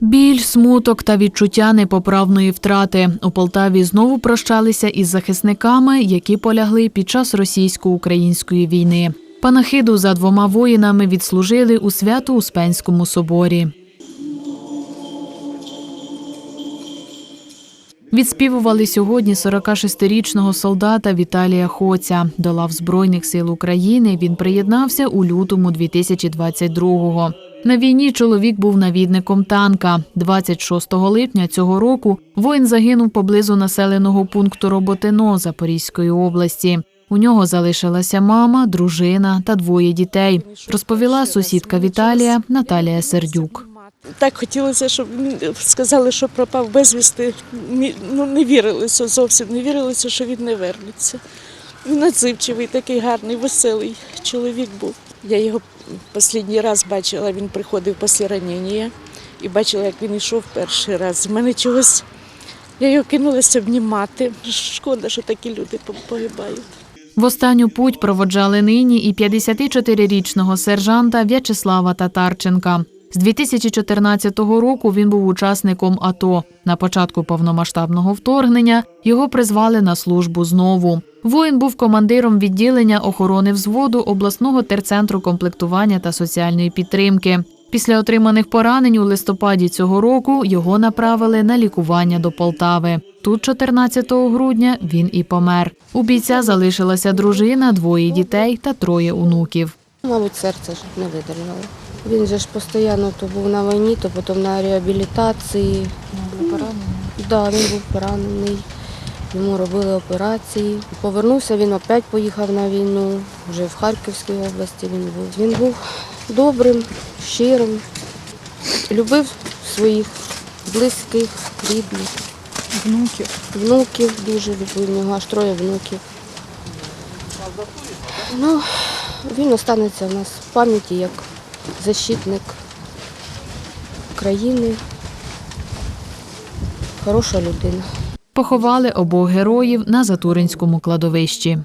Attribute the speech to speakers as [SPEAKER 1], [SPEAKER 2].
[SPEAKER 1] Біль, смуток та відчуття непоправної втрати у Полтаві знову прощалися із захисниками, які полягли під час російсько-української війни. Панахиду за двома воїнами відслужили у Свято-Успенському соборі. Відспівували сьогодні 46-річного солдата Віталія Хоця. До лав Збройних сил України він приєднався у лютому 2022-го. На війні чоловік був навідником танка. 26 липня цього року воїн загинув поблизу населеного пункту Роботино Запорізької області. У нього залишилася мама, дружина та двоє дітей, розповіла сусідка Віталія Наталія Сердюк.
[SPEAKER 2] Так хотілося, щоб сказали, що пропав безвісти. Ну, не вірилося зовсім, не вірилося, що він не вернеться. Надзивчивий, такий гарний, веселий чоловік був. Я його останній раз бачила, він приходив після ранення і бачила, як він йшов перший раз. В мене чогось, я його кинулася обнімати. Шкода, що такі люди погибають.
[SPEAKER 1] В останню путь проводжали нині і 54-річного сержанта В'ячеслава Татарченка. З 2014 року він був учасником АТО. На початку повномасштабного вторгнення його призвали на службу знову. Воїн був командиром відділення охорони взводу обласного терцентру комплектування та соціальної підтримки. Після отриманих поранень у листопаді цього року його направили на лікування до Полтави. Тут 14 грудня він і помер. У бійця залишилася дружина, двоє дітей та троє онуків.
[SPEAKER 3] Мабуть, серце ж не видержало. Він же ж постійно то був на війні, то потім на реабілітації. Був поранений? Так, да, він був поранений. Йому робили операції. Повернувся, він опять поїхав на війну. Вже в Харківській області він був. Він був добрим, щирим, любив своїх близьких, рідних. Внуків. Внуків дуже любив, у нього аж троє внуків. Ну, він останеться в нас в пам'яті як защитник країни, хороша людина.
[SPEAKER 1] Поховали обох героїв на Затуринському кладовищі.